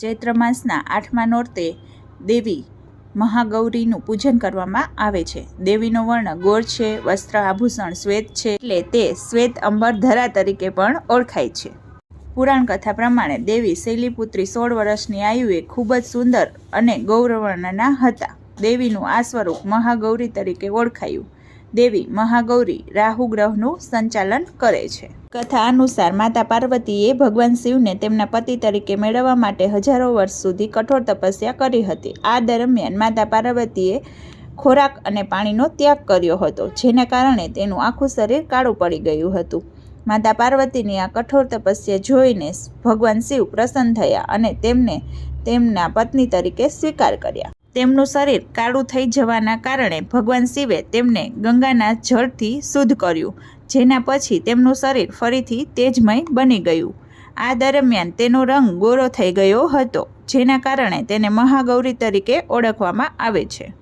ચૈત્ર માસના આઠમા નોરતે દેવી મહાગૌરીનું પૂજન કરવામાં આવે છે. દેવીનો વર્ણ ગોળ છે, વસ્ત્ર, આભૂષણ, શ્વેત છે એટલે તે શ્વેત અંબર ધરા તરીકે પણ ઓળખાય છે. પુરાણ કથા પ્રમાણે દેવી શૈલીપુત્રી સોળ વર્ષની આયુએ ખૂબ જ સુંદર અને ગૌરવર્ણના હતા. દેવીનું આ સ્વરૂપ મહાગૌરી તરીકે ઓળખાયું. દેવી મહાગૌરી રાહુ ગ્રહનું સંચાલન કરે છે. કથા અનુસાર માતા પાર્વતીએ ભગવાન શિવને તેમના પતિ તરીકે મેળવવા માટે હજારો વર્ષ સુધી કઠોર તપસ્યા કરી હતી. આ દરમિયાન માતા પાર્વતીએ ખોરાક અને પાણીનો ત્યાગ કર્યો હતો, જેના કારણે તેનું આખું શરીર કાળું પડી ગયું હતું. માતા પાર્વતીની આ કઠોર તપસ્યા જોઈને ભગવાન શિવ પ્રસન્ન થયા અને તેમને તેમના પત્ની તરીકે સ્વીકાર કર્યા. તેમનું શરીર કાળું થઈ જવાના કારણે ભગવાન શિવે તેમને ગંગાના જળથી શુદ્ધ કર્યું, જેના પછી તેમનું શરીર ફરીથી તેજમય બની ગયું. આ દરમિયાન તેનો રંગ ગોરો થઈ ગયો હતો, જેના કારણે તેને મહાગૌરી તરીકે ઓળખવામાં આવે છે.